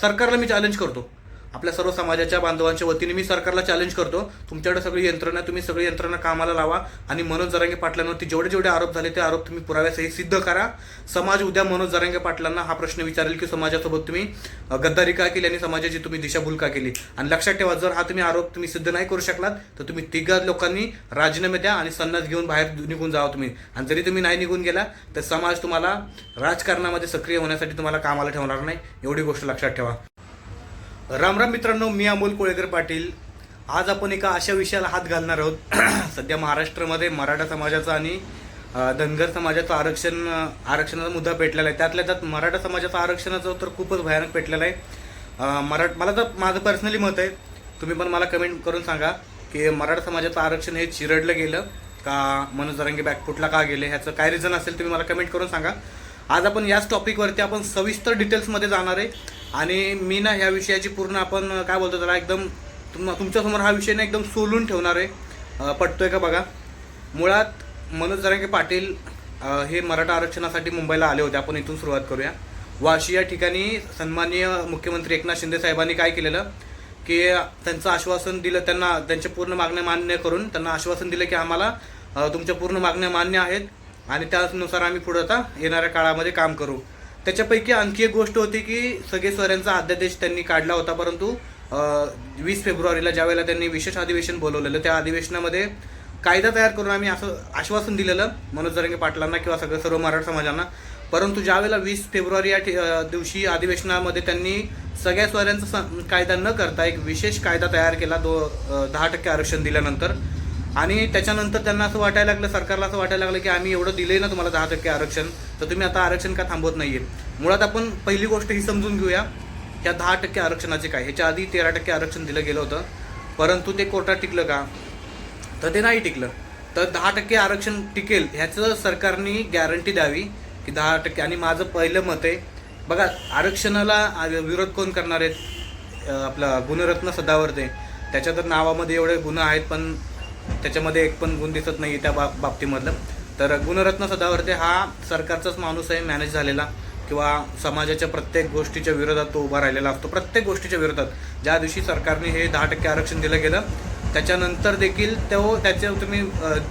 सरकारला मी चॅलेंज करतो. आपल्या सर्व समाजाच्या बांधवांच्या वतीने मी सरकारला चॅलेंज करतो. तुमच्याकडे सगळी यंत्रणा तुम्ही सगळी यंत्रणा कामाला लावा आणि मनोज जरांगे पाटलांवरती जेवढे जेवढे आरोप झाले ते आरोप तुम्ही पुराव्यासही सिद्ध करा. समाज उद्या मनोज जरांगे पाटलांना हा प्रश्न विचारेल की समाजासोबत तुम्ही गद्दारी का केली आणि समाजाची तुम्ही दिशाभूल का केली? आणि लक्षात ठेवा जर हा तुम्ही आरोप तुम्ही सिद्ध नाही करू शकलात तर तुम्ही तिघा लोकांनी राजीनामे द्या आणि संन्यास घेऊन बाहेर निघून जावा तुम्ही. आणि जरी तुम्ही नाही निघून गेला तर समाज तुम्हाला राजकारणामध्ये सक्रिय होण्यासाठी तुम्हाला कामाला ठेवणार नाही. एवढी गोष्ट लक्षात ठेवा. राम राम मित्रांनो मी अमोल कोळेकर पाटील. आज आपण एका अशा विषयाला हात घालणार आहोत. सध्या महाराष्ट्रामध्ये मराठा समाजाचा आणि धनगर समाजाचं आरक्षण आरक्षणाचा मुद्दा पेटलेला आहे. त्यातल्या त्यात मराठा समाजाचं आरक्षणाचं तर खूपच भयानक पेटलेलं आहे. मराठ मला तर माझं पर्सनली मत आहे. तुम्ही पण मला कमेंट करून सांगा की मराठा समाजाचं आरक्षण हे चिरडलं गेलं का मनोज जरांगे बॅकफुटला का गेले? ह्याचं काय रिझन असेल तुम्ही मला कमेंट करून सांगा. आज आपण याच टॉपिकवरती आपण सविस्तर डिटेल्समध्ये जाणार आहे. आणि मी ना ह्या विषयाची पूर्ण आपण काय बोलतो त्याला एकदम तुम तुमच्यासमोर हा विषय ना एकदम सोलून ठेवणार आहे. पटतोय का बघा? मुळात मनोज जरांगे पाटील हे मराठा आरक्षणासाठी मुंबईला आले होते. आपण इथून सुरुवात करूया. वाशी या ठिकाणी सन्माननीय मुख्यमंत्री एकनाथ शिंदे साहेबांनी काय केलेलं? की त्यांचं आश्वासन दिलं त्यांना त्यांच्या पूर्ण मागण्या मान्य करून त्यांना आश्वासन दिलं की आम्हाला तुमच्या पूर्ण मागण्या मान्य आहेत. आणि त्यानुसार आम्ही पुढे आता येणाऱ्या काळामध्ये काम करू. त्याच्यापैकी आणखी एक गोष्ट होती की सगळे स्वरांचा अध्यादेश त्यांनी काढला होता परंतु वीस फेब्रुवारीला ज्यावेळेला त्यांनी विशेष अधिवेशन बोलवलेलं त्या अधिवेशनामध्ये कायदा तयार करून आम्ही असं आश्वासन दिलेलं मनोज जरंगे पाटलांना किंवा सगळं सर्व मराठा समाजांना. परंतु ज्यावेळेला वीस फेब्रुवारी या ठि- दिवशी अधिवेशनामध्ये त्यांनी सगळ्या स्वऱ्यांचा स- कायदा न करता एक विशेष कायदा तयार केला दो दहा टक्के आरक्षण दिल्यानंतर आणि त्याच्यानंतर त्यांना असं वाटायला लागलं सरकारला असं वाटायला लागलं की आम्ही एवढं दिलंय ना तुम्हाला दहा टक्के आरक्षण तर तुम्ही आता आरक्षण का थांबवत नाहीये? मुळात आपण पहिली गोष्ट ही समजून घेऊया ह्या दहा टक्के आरक्षणाचे काय? ह्याच्या आधी तेरा टक्के आरक्षण दिलं गेलं होतं परंतु ते कोर्टात टिकलं का? तर ते नाही टिकलं. तर दहा टक्के आरक्षण टिकेल ह्याचं सरकारने गॅरंटी द्यावी की दहा टक्के. आणि माझं पहिलं मत आहे बघा आरक्षणाला विरोध कोण करणार आहेत? आपलं आपला गुणरत्न सदावर्ते. त्याच्या तर नावामध्ये एवढे गुन्हा आहेत पण त्याच्यामध्ये एक पण गुण दिसत नाही त्या बाब बाबतीमधलं. तर गुणरत्न सदावर्ते हा सरकारचाच माणूस आहे मॅनेज झालेला. किंवा समाजाच्या प्रत्येक गोष्टीच्या विरोधात तो उभा राहिलेला असतो. प्रत्येक गोष्टीच्या विरोधात. ज्या दिवशी सरकारने हे दहा टक्के आरक्षण दिलं गेलं त्याच्यानंतर देखील तो त्याचे तुम्ही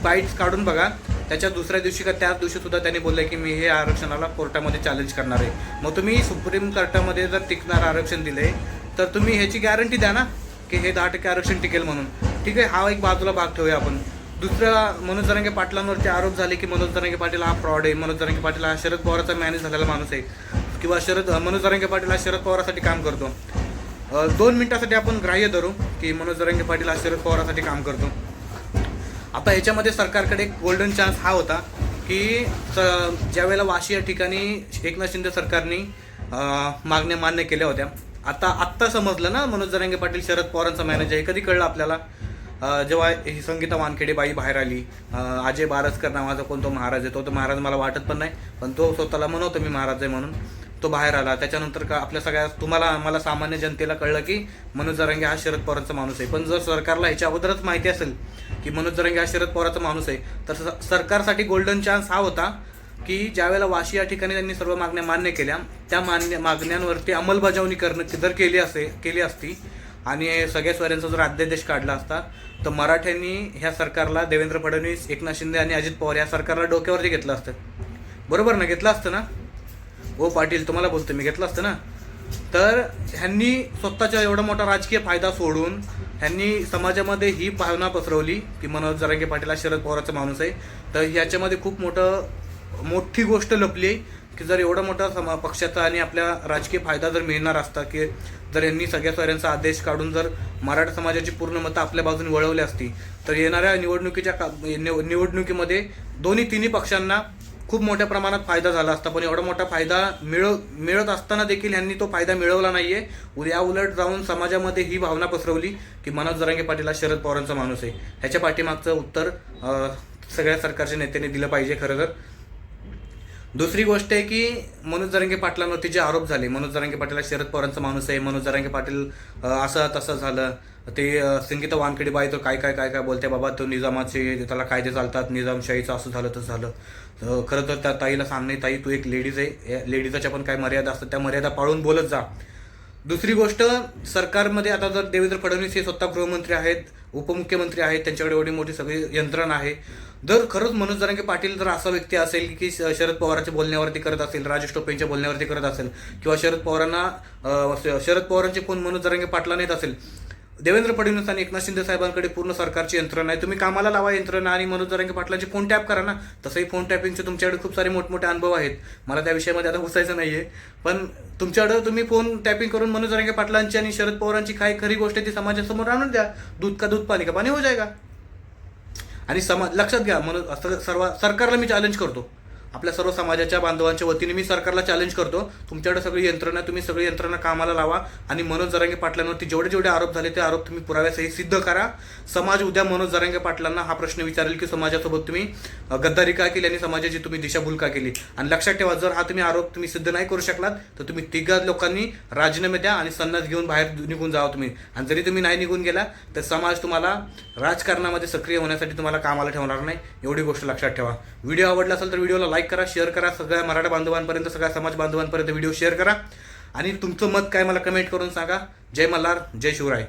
बाईट्स काढून बघा. त्याच्या दुसऱ्या दिवशी का त्याच दिवशी सुद्धा त्यांनी बोललं की मी हे आरक्षणाला कोर्टामध्ये चॅलेंज करणार आहे. मग तुम्ही सुप्रीम कोर्टामध्ये जर टिकणार आरक्षण दिले तर तुम्ही ह्याची गॅरंटी द्या ना की हे दहा टक्के आरक्षण टिकेल म्हणून. ठीक आहे हा एक बाजूला भाग ठेवूया आपण. दुसरा मनोज जरांगे पाटलांवरती आरोप झाले की मनोज जरांगे पाटील हा फ्रॉड आहे. मनोज जरांगे पाटील हा शरद पवाराचा मॅनेज झालेला माणूस आहे. किंवा शरद मनोज जरांगे पाटील हा शरद पवारासाठी काम करतो. दोन मिनिटासाठी आपण ग्राह्य धरू की मनोज जरांगे पाटील हा शरद पवारासाठी काम करतो. आता ह्याच्यामध्ये सरकारकडे एक गोल्डन चान्स हा होता की ज्यावेळेला वाशी या ठिकाणी एकनाथ शिंदे सरकारने मागण्या मान्य केल्या होत्या. आता आत्ता समजलं ना मनोज जरांगे पाटील शरद पवारांचा मॅनेजर हे कधी कळलं आपल्याला? जेव्हा ही संगीता वानखेडे बाई बाहेर आली अजय बारसकर नावाचा कोणतो महाराज आहे तो तर महाराज मला वाटत पण नाही पण तो स्वतःला म्हणवतो मी महाराज आहे म्हणून तो बाहेर आला. त्याच्यानंतर का आपल्या सगळ्या तुम्हाला मला सामान्य जनतेला कळलं की मनोज जरांगे हा शरद पवारांचा माणूस आहे. पण जर सरकारला ह्याच्या अगोदरच माहिती असेल की मनोज जरांगे हा शरद पवारांचा माणूस आहे तर स- सरकारसाठी गोल्डन चान्स हा होता की ज्यावेळेला वाशी या ठिकाणी त्यांनी सर्व मागण्या मान्य केल्या त्या मान्य मागण्यांवरती अंमलबजावणी करणं जर केली असे केली असती आणि सगळ्या स्वरांचा जर अध्यादेश काढला असता तर मराठ्यांनी ह्या सरकारला देवेंद्र फडणवीस एकनाथ शिंदे आणि अजित पवार या सरकारला डोक्यावरती घेतलं असतं. बरोबर ना? घेतलं असतं ना? ओ पाटील तुम्हाला बोलतो मी घेतलं असतं ना? तर ह्यांनी स्वतःचा एवढा मोठा राजकीय फायदा सोडून ह्यांनी समाजामध्ये ही भावना पसरवली की मनोज जरांगे पाटील हा शरद पवाराचा माणूस आहे. तर ह्याच्यामध्ये खूप मोठं मोठी गोष्ट लपली आहे. की जर एवढा मोठा समा पक्षाचा आणि आपल्या राजकीय फायदा जर मिळणार असता की जर यांनी सगळ्या स्वरांचा आदेश काढून जर मराठा समाजाची पूर्ण मतं आपल्या बाजूने वळवली असती तर येणाऱ्या निवडणुकीच्या का निव- निवडणुकीमध्ये दोन्ही तिन्ही पक्षांना खूप मोठ्या प्रमाणात फायदा झाला असता. पण एवढा मोठा फायदा मिळव मिळत असताना देखील यांनी तो फायदा मिळवला नाही आहे या उलट जाऊन समाजामध्ये ही भावना पसरवली की मनोज जरांगे पाटील हा शरद पवारांचा माणूस आहे. ह्याच्या पाठीमागचं उत्तर सगळ्या सरकारच्या नेत्यांनी दिलं पाहिजे खरं तर. दुसरी गोष्ट आहे की मनोज जरांगे पाटलांवरती जे आरोप झाले मनोज जरांगे पाटील शरद पवारांचा माणूस आहे मनोज जरांगे पाटील असं तसं झालं. ते संगीता वानखेडे बाई तो काय काय काय काय बोलते बाबा तो निजामाचे त्याला कायदे चालतात निजामशाहीचं असं झालं तसं झालं. तर खरं तर त्या ताईला सांगणे ताई तू एक लेडीज आहे या लेडीजाच्या पण काय मर्यादा असतात त्या मर्यादा पाळून बोलत जा. दुसरी गोष्ट सरकारमध्ये आता जर देवेंद्र फडणवीस हे स्वतः गृहमंत्री आहेत उपमुख्यमंत्री आहेत त्यांच्याकडे एवढी मोठी सगळी यंत्रणा आहे जर खरंच मनोज जरांगे पाटील जर असा व्यक्ती असेल की शरद पवारांच्या बोलण्यावरती करत असेल राजेश टोपेंच्या बोलण्यावरती करत असेल किंवा शरद पवारांना शरद पवारांचे फोन मनोज जरांगे पाटला नेत असेल देवेंद्र फडणवीस आणि एकनाथ शिंदे साहेबांकडे पूर्ण सरकारची यंत्रणा आहे. तुम्ही कामाला लावा यंत्रणा आणि मनोज जरांगे पाटलांचे फोन टॅप करा ना. तसंही फोन टॅपिंगचे तुमच्याकडे खूप सारे मोठमोठे अनुभव आहेत. मला त्या विषयामध्ये आता घुसायचं आहे पण तुमच्याकडं तुम्ही फोन टॅपिंग करून मनोज जरांगे पाटलांची आणि शरद पवारांची काय खरी गोष्ट ती समाजासमोर आणून द्या. दूध का दूध पाणी का? पाणी हो जायगा आणि समाज लक्षात घ्या म्हणून असं सर्व सरकारला मी चॅलेंज करतो. आपल्या सर्व समाजाच्या बांधवांच्या वतीने मी सरकारला चॅलेंज करतो. तुमच्याकडे सगळी यंत्रणा तुम्ही सगळी यंत्रणा कामाला लावा आणि मनोज जरांगे पाटलांवरती जेवढे जेवढे आरोप झाले ते आरोप तुम्ही पुराव्यासही सिद्ध करा. समाज उद्या मनोज जरांगे पाटलांना हा प्रश्न विचारेल की समाजासोबत तुम्ही गद्दारी का केली आणि समाजाची तुम्ही दिशाभूल का केली? आणि लक्षात ठेवा जर हा तुम्ही आरोप तुम्ही सिद्ध नाही करू शकलात तर तुम्ही तिघा लोकांनी राजीनामे द्या आणि संन्यास घेऊन बाहेर निघून जावा तुम्ही. आणि जरी तुम्ही नाही निघून गेला तर समाज तुम्हाला राजकारणामध्ये सक्रिय होण्यासाठी तुम्हाला कामाला ठेवणार नाही. एवढी गोष्ट लक्षात ठेवा. व्हिडिओ आवडला असेल तर व्हिडिओला लाईक करा शेअर करा सगळ्या मराठा बांधवांपर्यंत सगळ्या समाज बांधवांपर्यंत व्हिडिओ शेअर करा. आणि तुमचं मत काय मला कमेंट करून सांगा. जय मल्हार जय शिवराय.